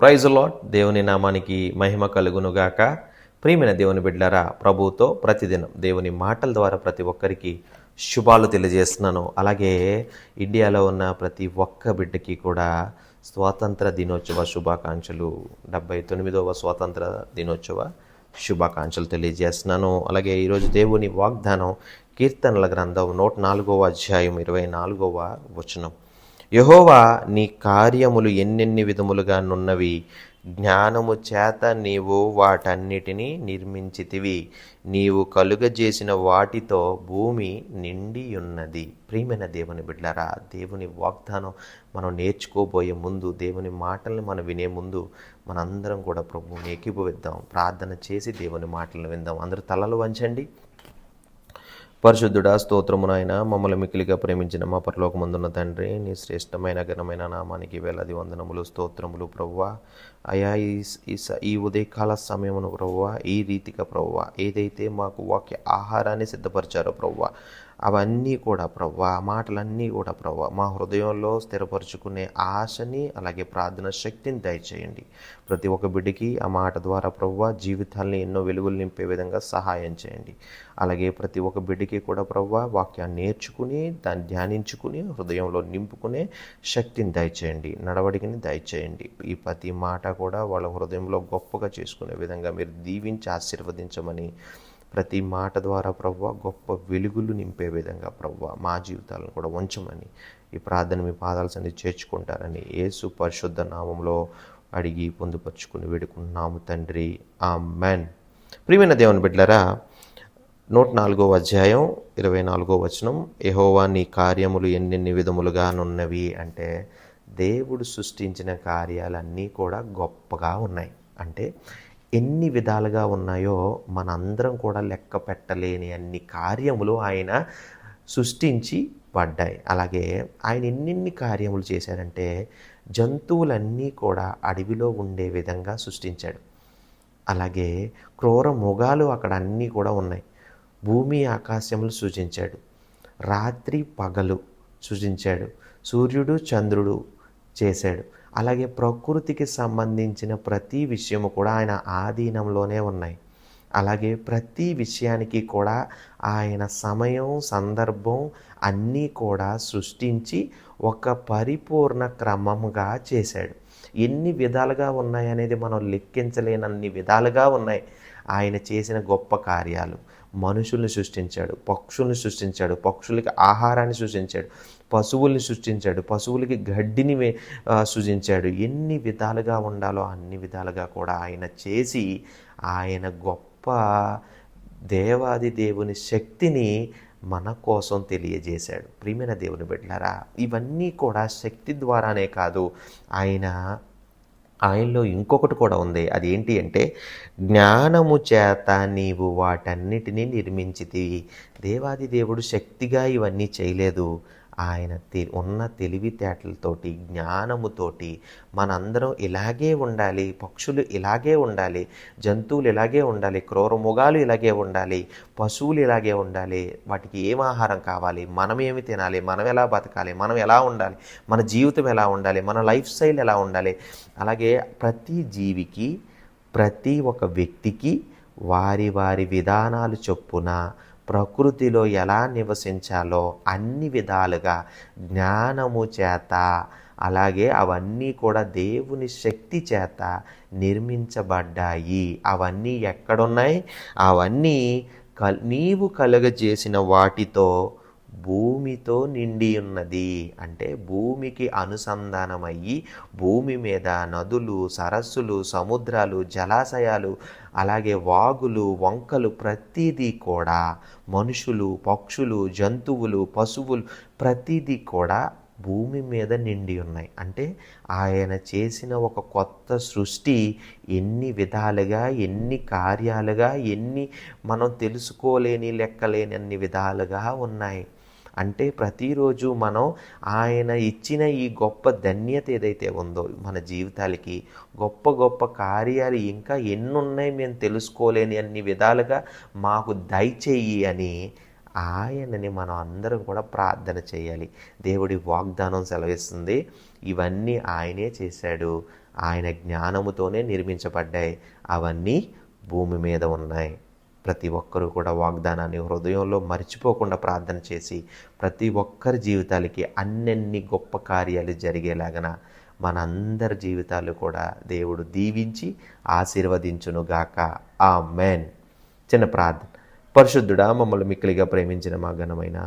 Praise lot దేవుని నామానికి మహిమ కలుగునుగాక. ప్రియమైన దేవుని బిడ్డారా ప్రభువుతో ప్రతిదినం దేవుని మాటల ద్వారా ప్రతి ఒక్కరికి శుభాలు తెలియజేస్తున్నాను. అలాగే ఇండియాలో ఉన్న ప్రతి ఒక్క బిడ్డకి కూడా స్వాతంత్ర దినోత్సవ శుభాకాంక్షలు. డెబ్బై తొమ్మిదవ స్వాతంత్ర దినోత్సవ శుభాకాంక్షలు తెలియజేస్తున్నాను. అలాగే ఈరోజు దేవుని వాగ్దానం కీర్తనల గ్రంథం నూట నాలుగవ అధ్యాయం ఇరవై నాలుగవ వచనం. యహోవా నీ కార్యములు ఎన్నెన్ని విధములుగా నున్నవి? జ్ఞానము చేత నీవు వాటన్నిటినీ నిర్మించితివి. నీవు కలుగజేసిన వాటితో భూమి నిండి ఉన్నది ప్రియమైన దేవుని బిడ్డారా దేవుని వాగ్దానం మనం నేర్చుకోబోయే ముందు దేవుని మాటల్ని మనం వినే ముందు మనందరం కూడా ప్రభువుని ఏకీభవిద్దాం. ప్రార్థన చేసి దేవుని మాటలను విందాం. అందరూ తలలు వంచండి. పరిశుద్ధుడా స్తోత్రము నాయన మమ్మల్ని మిక్కిలిగా ప్రేమించిన మా పరలోకమందున్న తండ్రి నీ శ్రేష్టమైన ఘనమైన నామానికి వేలాది వందనములు స్తోత్రములు ప్రవ్వా. అయా ఈ ఈ స- ఈ ఉదయకాల సమయమును ప్రవ్వా ఈ రీతిగా ప్రవ్వా ఏదైతే మాకు వాక్య ఆహారాన్ని సిద్ధపరిచారో ప్రవ్వా అవన్నీ కూడా ప్రవ్వా ఆ మాటలన్నీ కూడా ప్రవ్వా. మా హృదయంలో స్థిరపరుచుకునే ఆశని అలాగే ప్రార్థన శక్తిని దయచేయండి. ప్రతి ఒక్క బిడ్డకి ఆ మాట ద్వారా ప్రవ్వా జీవితాల్ని ఎన్నో వెలుగులు నింపే విధంగా సహాయం చేయండి. అలాగే ప్రతి ఒక్క బిడ్డకి కూడా ప్రవ్వా వాక్యాన్ని నేర్చుకుని దాన్ని ధ్యానించుకుని హృదయంలో నింపుకునే శక్తిని దయచేయండి. నడవడికని దయచేయండి. ఈ ప్రతి మాట కూడా వాళ్ళ హృదయంలో గొప్పగా చేసుకునే విధంగా మీరు దీవించి ఆశీర్వదించమని ప్రతి మాట ద్వారా ప్రవ్వ గొప్ప వెలుగులు నింపే విధంగా ప్రవ్వ మా జీవితాలను కూడా ఉంచమని ఈ ప్రార్థన మీ పాదాల సంది చేర్చుకుంటారని యేసు పరిశుద్ధ నామంలో అడిగి పొందుపరుచుకుని వేడుకున్నాము తండ్రి. ఆ మెన్ ప్రియమైన దేవుని బిడ్డలరా నూట నాలుగో అధ్యాయం ఇరవై నాలుగో వచనం యెహోవా నీ కార్యములు ఎన్నెన్ని విధములుగానున్నవి అంటే దేవుడు సృష్టించిన కార్యాలన్నీ కూడా గొప్పగా ఉన్నాయి. అంటే ఎన్ని విధాలుగా ఉన్నాయో మనందరం కూడా లెక్క పెట్టలేని అన్ని కార్యములు ఆయన సృష్టించి పడ్డాయి. అలాగే ఆయన ఎన్నెన్ని కార్యములు చేశారంటే జంతువులన్నీ కూడా అడవిలో ఉండే విధంగా సృష్టించాడు. అలాగే క్రూర మృగాలు అక్కడ అన్నీ కూడా ఉన్నాయి. భూమి ఆకాశములు సూచించాడు రాత్రి పగలు సృజించాడు. సూర్యుడు చంద్రుడు చేశాడు. అలాగే ప్రకృతికి సంబంధించిన ప్రతి విషయము కూడా ఆయన ఆధీనంలోనే ఉన్నాయి. అలాగే ప్రతి విషయానికి కూడా ఆయన సమయం సందర్భం అన్నీ కూడా సృష్టించి ఒక పరిపూర్ణ క్రమముగా చేశాడు. ఎన్ని విధాలుగా ఉన్నాయనేది మనం లెక్కించలేనన్ని విధాలుగా ఉన్నాయి. ఆయన చేసిన గొప్ప కార్యాలు. మనుషుల్ని సృష్టించాడు పక్షుల్ని సృష్టించాడు పక్షులకి ఆహారాన్ని సృష్టించాడు పశువుల్ని సృష్టించాడు పశువులకి గడ్డిని సృజించాడు. ఎన్ని విధాలుగా ఉండాలో అన్ని విధాలుగా కూడా ఆయన చేసి ఆయన గొప్ప దేవాది దేవుని శక్తిని మన కోసం తెలియజేశాడు. ప్రియమైన దేవుని బిడ్డలారా ఇవన్నీ కూడా శక్తి ద్వారానే కాదు ఆయన ఆయనలో ఇంకొకటి కూడా ఉంది. అది ఏంటి అంటే జ్ఞానము చేత నీవు వాటన్నిటినీ నిర్మించితివి. దేవాది దేవుడు శక్తిగా ఇవన్నీ చేయలేదు. ఆయన తె ఉన్న తెలివితేటలతోటి జ్ఞానముతోటి మనందరం ఇలాగే ఉండాలి పక్షులు ఇలాగే ఉండాలి జంతువులు ఇలాగే ఉండాలి క్రూరముగాలు ఇలాగే ఉండాలి పశువులు ఇలాగే ఉండాలి వాటికి ఏం ఆహారం కావాలి మనం ఏమి తినాలి మనం ఎలా బతకాలి మనం ఎలా ఉండాలి మన జీవితం ఎలా ఉండాలి మన లైఫ్ స్టైల్ ఎలా ఉండాలి. అలాగే ప్రతి జీవికి ప్రతి ఒక్క వ్యక్తికి వారి వారి విధానాలు చొప్పున ప్రకృతిలో ఎలా నివసించాలో అన్ని విధాలుగా జ్ఞానము చేత అలాగే అవన్నీ కూడా దేవుని శక్తి చేత నిర్మించబడ్డాయి. అవన్నీ ఎక్కడున్నాయి? అవన్నీ కల్ నీవు కలుగజేసిన వాటితో భూమితో నిండి ఉన్నది అంటే భూమికి అనుసంధానమయ్యి భూమి మీద నదులు సరస్సులు సముద్రాలు జలాశయాలు అలాగే వాగులు వంకలు ప్రతిదీ కూడా మనుషులు పక్షులు జంతువులు పశువులు ప్రతిదీ కూడా భూమి మీద నిండి ఉన్నాయి. అంటే ఆయన చేసిన ఒక కొత్త సృష్టి ఎన్ని విధాలుగా ఎన్ని కార్యాలుగా ఎన్ని మనం తెలుసుకోలేని లెక్కలేని అన్ని విధాలుగా ఉన్నాయి. అంటే ప్రతిరోజు మనం ఆయన ఇచ్చిన ఈ గొప్ప ధన్యత ఏదైతే ఉందో మన జీవితాలకి గొప్ప గొప్ప కార్యాలు ఇంకా ఎన్ని ఉన్నాయి మేము తెలుసుకోలేని అన్ని విధాలుగా మాకు దయచేయి అని ఆయనని మనం అందరం కూడా ప్రార్థన చేయాలి. దేవుడి వాగ్దానం సెలవిస్తుంది. ఇవన్నీ ఆయనే చేశాడు. ఆయన జ్ఞానముతోనే నిర్మించబడ్డాయి. అవన్నీ భూమి మీద ఉన్నాయి. ప్రతి ఒక్కరూ కూడా వాగ్దానాన్ని హృదయంలో మర్చిపోకుండా ప్రార్థన చేసి ప్రతి ఒక్కరి జీవితాలకి అన్నన్ని గొప్ప కార్యాలు జరిగేలాగన మనందరి జీవితాలు కూడా దేవుడు దీవించి ఆశీర్వదించునుగాక. ఆ మెన్ చిన్న ప్రార్థన పరిశుద్ధుడా మమ్మల్ని మిక్కిలిగా ప్రేమించిన మా ఘనమైన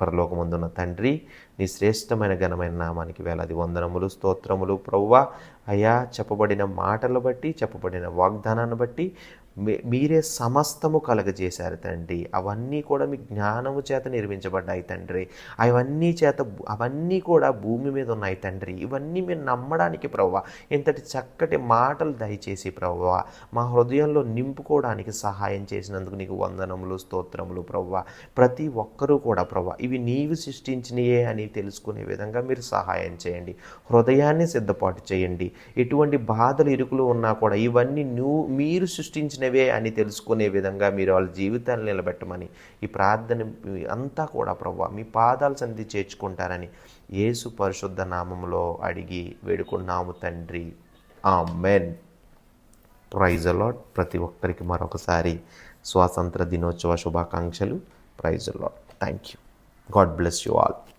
పరలోకమందున్న తండ్రి నీ శ్రేష్టమైన ఘనమైన నామానికి వేలాది వందనములు స్తోత్రములు. ప్రవ్వా అయా చెప్పబడిన మాటలు బట్టి చెప్పబడిన వాగ్దానాన్ని బట్టి మీ- మీరే సమస్తము కలగజేశారు తండ్రి. అవన్నీ కూడా మీ జ్ఞానము చేత నిర్మించబడ్డాయి తండ్రి. అవన్నీ చేత అవన్నీ కూడా భూమి మీద ఉన్నాయి తండ్రి. ఇవన్నీ మీరు నమ్మడానికి ప్రవ్వ. ఇంతటి చక్కటి మాటలు దయచేసి ప్రవ్వ. మా హృదయంలో నింపుకోవడానికి సహాయం చేసినందుకు నీకు వందనములు స్తోత్రములు ప్రవ్వ. ప్రతి ఒక్కరూ కూడా ప్రవ్వ. ఇవి నీవు సృష్టించినయే అని తెలుసుకునే విధంగా మీరు సహాయం చేయండి. హృదయాన్ని సిద్ధపాటు చేయండి. ఎటువంటి బాధలు ఇరుకులు ఉన్నా కూడా ఇవన్నీ నువ్వు మీరు సృష్టించినవే అని తెలుసుకునే విధంగా మీరు వాళ్ళ జీవితాన్ని నిలబెట్టమని ఈ ప్రార్థన అంతా కూడా ప్రభావ మీ పాదాలు సంధి చేర్చుకుంటారని యేసు పరిశుద్ధ నామంలో అడిగి వేడుకున్నాము తండ్రి. ఆ మెన్ ప్రైజ్ అలాట్ ప్రతి ఒక్కరికి మరొకసారి స్వాతంత్ర దినోత్సవ శుభాకాంక్షలు. Praise a lot thank you God bless you all.